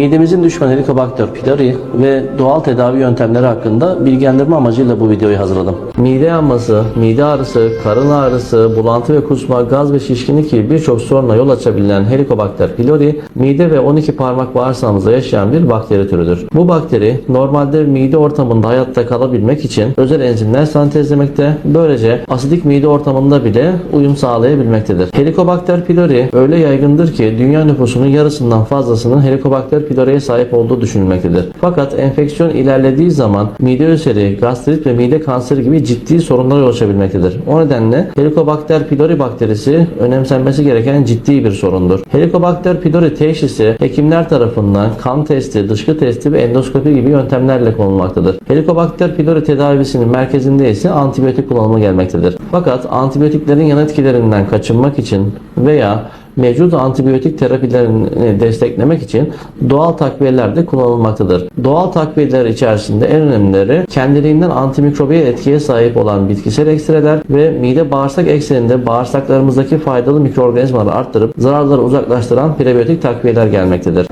Midemizin düşmanı Helicobacter pylori ve doğal tedavi yöntemleri hakkında bilgilendirme amacıyla bu videoyu hazırladım. Mide yanması, mide ağrısı, karın ağrısı, bulantı ve kusma, gaz ve şişkinlik gibi birçok soruna yol açabilen Helicobacter pylori, mide ve 12 parmak bağırsağımızda yaşayan bir bakteri türüdür. Bu bakteri normalde mide ortamında hayatta kalabilmek için özel enzimler sentezlemekte, böylece asidik mide ortamında bile uyum sağlayabilmektedir. Helicobacter pylori öyle yaygındır ki dünya nüfusunun yarısından fazlasının Helicobacter pylori'ye sahip olduğu düşünülmektedir. Fakat enfeksiyon ilerlediği zaman mide ülseri, gastrit ve mide kanseri gibi ciddi sorunlara yol açabilmektedir. O nedenle Helicobacter pylori bakterisi önemsenmesi gereken ciddi bir sorundur. Helicobacter pylori teşhisi hekimler tarafından kan testi, dışkı testi ve endoskopi gibi yöntemlerle konulmaktadır. Helicobacter pylori tedavisinin merkezinde ise antibiyotik kullanımı gelmektedir. Fakat antibiyotiklerin yan etkilerinden kaçınmak için veya mevcut antibiyotik terapilerini desteklemek için doğal takviyeler de kullanılmaktadır. Doğal takviyeler içerisinde en önemlileri kendiliğinden antimikrobiyal etkiye sahip olan bitkisel ekstreler ve mide bağırsak ekseninde bağırsaklarımızdaki faydalı mikroorganizmaları arttırıp zararları uzaklaştıran prebiyotik takviyeler gelmektedir.